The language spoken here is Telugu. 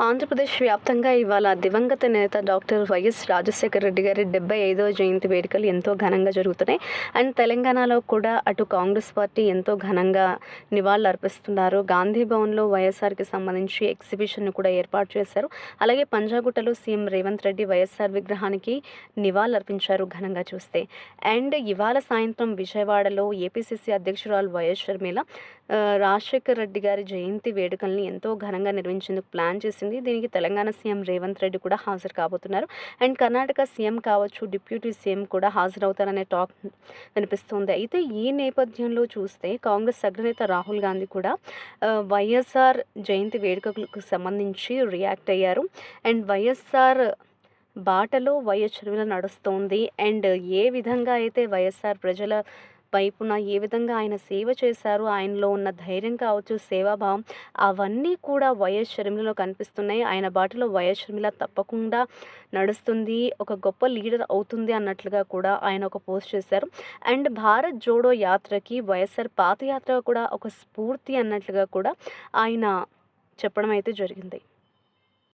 ఆంధ్రప్రదేశ్ వ్యాప్తంగా ఇవాళ దివంగత నేత డాక్టర్ వైఎస్ రాజశేఖర రెడ్డి గారి డెబ్బై ఐదవ జయంతి వేడుకలు ఎంతో ఘనంగా జరుగుతున్నాయి. అండ్ తెలంగాణలో కూడా అటు కాంగ్రెస్ పార్టీ ఎంతో ఘనంగా నివాళులు అర్పిస్తున్నారు గాంధీ భవన్లో వైఎస్ఆర్కి సంబంధించి ఎగ్జిబిషన్ను కూడా ఏర్పాటు చేశారు. అలాగే పంజాగుట్టలో సీఎం రేవంత్ రెడ్డి వైఎస్ఆర్ విగ్రహానికి నివాళులు అర్పించారు ఘనంగా చూస్తే. అండ్ ఇవాళ సాయంత్రం విజయవాడలో ఏపీసీసీ అధ్యక్షురాలు వైఎస్ షర్మిల రాజశేఖర్ రెడ్డి గారి జయంతి వేడుకల్ని ఎంతో ఘనంగా నిర్వహించేందుకు ప్లాన్ చేసి చేసింది. దీనికి తెలంగాణ సీఎం రేవంత్ రెడ్డి కూడా హాజరు కాబోతున్నారు. అండ్ కర్ణాటక సీఎం కావచ్చు డిప్యూటీ సీఎం కూడా హాజరవుతారనే టాక్ కనిపిస్తుంది అయితే ఈ నేపథ్యంలో చూస్తే కాంగ్రెస్ అగ్రనేత రాహుల్ గాంధీ కూడా వైఎస్ఆర్ జయంతి వేడుకలకు సంబంధించి రియాక్ట్ అయ్యారు. అండ్ వైఎస్ఆర్ బాటలో వైఎస్ షర్మిల నడుస్తోంది. అండ్ ఏ విధంగా అయితే వైఎస్ఆర్ ప్రజల వైపున ఏ విధంగా ఆయన సేవ చేశారు ఆయనలో ఉన్న ధైర్యం కావచ్చు సేవాభావం అవన్నీ కూడా వైఎస్ షర్మిలలో కనిపిస్తున్నాయి. ఆయన బాటలో వైఎస్ షర్మిల తప్పకుండా నడుస్తుంది. ఒక గొప్ప లీడర్ అవుతుంది అన్నట్లుగా కూడా ఆయన ఒక పోస్ట్ చేశారు. అండ్ భారత్ జోడో యాత్రకి వైఎస్ఆర్ పాదయాత్ర కూడా ఒక స్ఫూర్తి అన్నట్లుగా కూడా ఆయన చెప్పడం అయితే జరిగింది.